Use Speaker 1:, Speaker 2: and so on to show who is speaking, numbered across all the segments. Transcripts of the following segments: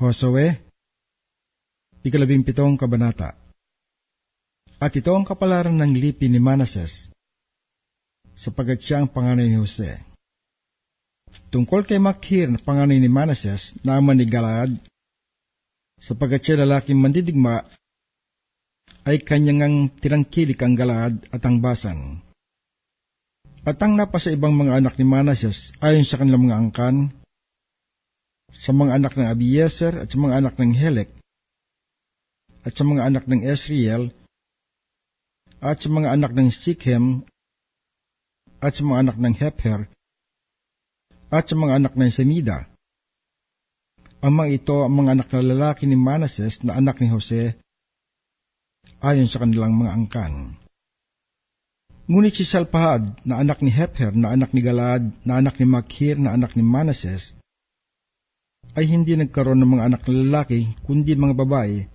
Speaker 1: Josue, ikalabing pitong kabanata. At ito ang kapalaran ng lipi ni Manases, sapagat siya ang panganay ni Jose. Tungkol kay Makhir na panganay ni Manases na ama ni Galaad, sapagat siya lalaking mandidigma, ay kanyang ang tirangkilik ang Galaad at ang Basan. At ang napasa ibang mga anak ni Manases ayon sa kanilang mga angkan, sa mga anak ng Abiezer at sa mga anak ng Helek, at sa mga anak ng Esriel, at sa mga anak ng Sikhem, at sa mga anak ng Hepher, at sa mga anak ng Semida. Ang mga ito ang mga anak na lalaki ni Manases na anak ni Jose, ayon sa kanilang mga angkan. Ngunit si Salpahad na anak ni Hepher na anak ni Galad na anak ni Makhir na anak ni Manases, ay hindi nagkaroon ng mga anak na lalaki, kundi mga babae,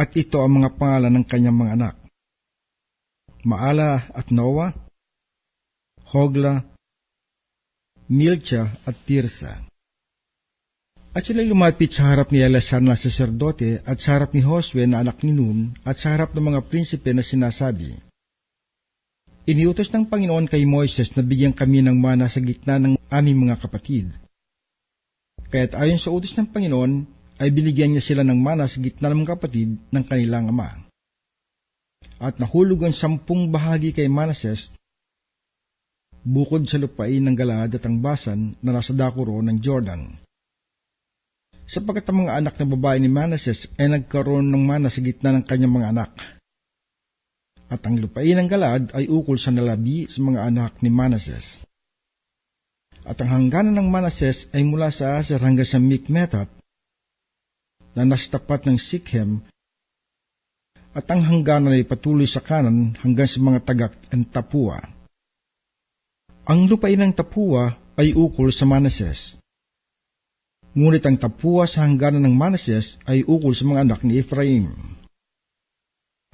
Speaker 1: at ito ang mga pangalan ng kanyang mga anak. Maala at Noah, Hogla, Milcha at Tirsa. At sila lumapit sa harap ni Eleazar na saserdote at sa harap ni Josue na anak ni Nun at sa harap ng mga prinsipe na sinasabi, Iniutos ng Panginoon kay Moises na bigyan kami ng mana sa gitna ng aming mga kapatid. Kaya't ayon sa utos ng Panginoon, ay binigyan niya sila ng mana sa gitna ng kapatid ng kanilang ama. At nahulog ang sampung bahagi kay Manases, bukod sa lupain ng Galaad at ang Basan na nasa dakuro ng Jordan. Sapagkat ang mga anak na babae ni Manases ay nagkaroon ng mana sa gitna ng kanyang mga anak. At ang lupain ng Galaad ay ukol sa nalabi sa mga anak ni Manases. At ang hangganan ng Manases ay mula sa Aser hanggang sa Mikmetat, na nasa tapat ng Sikhem, at ang hangganan ay patuloy sa kanan hanggang sa mga tagak ng Tapua. Ang lupain ng Tapua ay ukol sa Manases. Ngunit ang Tapua sa hangganan ng Manases ay ukol sa mga anak ni Ephraim.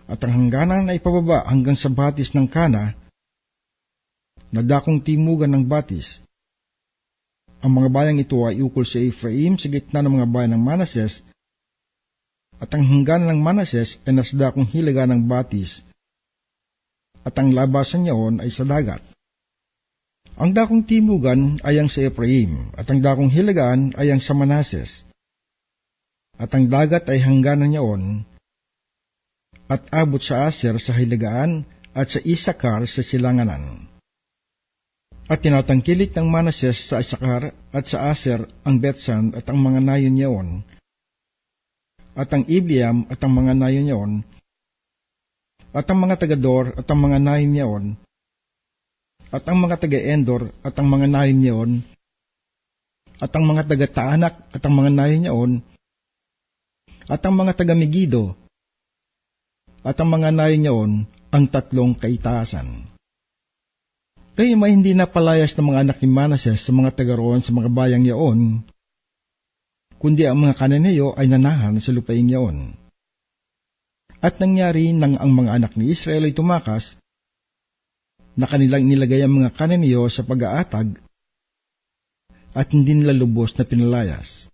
Speaker 1: At ang hangganan ay pababa hanggang sa batis ng Kana, na dakong timugan ng batis, ang mga bayang ito ay ukol sa Ephraim sa gitna ng mga bayan ng Manases, at ang hangganan ng Manases ay nasda kong hilaga ng batis, at ang labasan niyaon ay sa dagat. Ang dakong timugan ay ang sa Ephraim, at ang dakong hilagaan ay ang sa Manases. At ang dagat ay hangganan niyaon, at abot sa Aser sa hilagaan, at sa Isakar sa silanganan. At tinatangkilik ng Manases sa Isakar at sa Aser ang Betsan at ang mga nayon niyaon, at ang Ibliam at ang mga nayon niyaon, at ang mga tagador at ang mga nayon niyaon, at ang mga taga-Endor at ang mga nayon niyaon, at ang mga taga-Taanak at ang mga nayon niyaon, at ang mga taga-Megido, at ang mga nayon niyaon, ang tatlong kaitaasan. Kaya may hindi napalayas ng mga anak ni Manases sa mga taga roon sa mga bayang yaon, kundi ang mga kananeyo ay nanahan sa lupain yaon. At nangyari nang ang mga anak ni Israel ay tumakas, na kanilang nilagay ang mga kananeyo sa pag-aatag, at hindi nila lubos na pinalayas.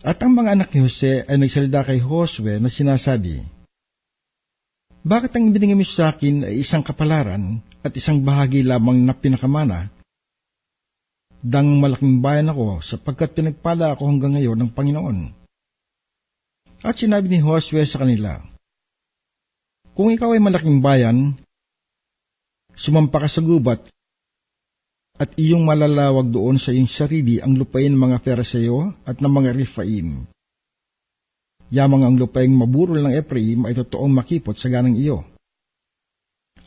Speaker 1: At ang mga anak ni Jose ay nagsalita kay Josue na sinasabi, bakit ang ibinigay mo sa akin ay isang kapalaran at isang bahagi lamang na pinakamana? Dang malaking bayan ako sapagkat pinagpala ako hanggang ngayon ng Panginoon. At sinabi ni Josue sa kanila, Kung ikaw ay malaking bayan, sumampa ka sa gubat at iyong malalawag doon sa iyong sarili ang lupain ng mga Fereseo at ng mga Rifaim Yamang ang lupaing maburol ng Ephraim ay totoong makipot sa ganang iyo.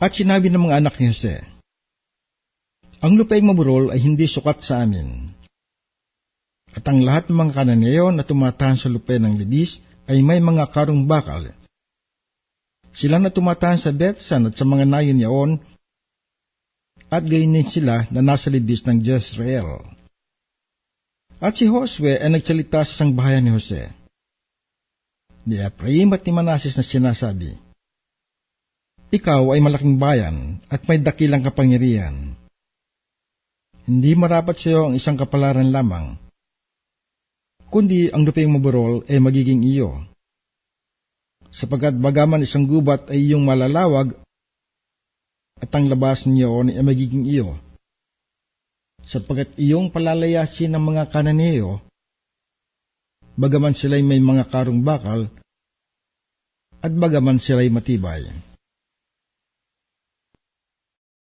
Speaker 1: At sinabi ng mga anak ni Jose, Ang lupaing maburol ay hindi sukat sa amin. At ang lahat ng mga kananeo na tumatahan sa lupain ng Libis ay may mga karong bakal. Sila na tumatahan sa Betsan at sa mga nayon niyaon, at gayon din sila na nasa libis ng Jezreel. At si Josue ay nagsalita sa isang bahayan ni Jose ni Ephraim at ni Manasis na sinasabi, Ikaw ay malaking bayan at may dakilang kapangyarihan. Hindi marapat sa iyo ang isang kapalaran lamang. kundi ang duping maburol ay magiging iyo. Sapagkat bagaman isang gubat ay iyong malalawag, at ang labas niyo ay magiging iyo. Sapagkat iyong palalayasin ng mga kananeo, bagaman sila'y may mga karong bakal, at bagaman sila'y matibay.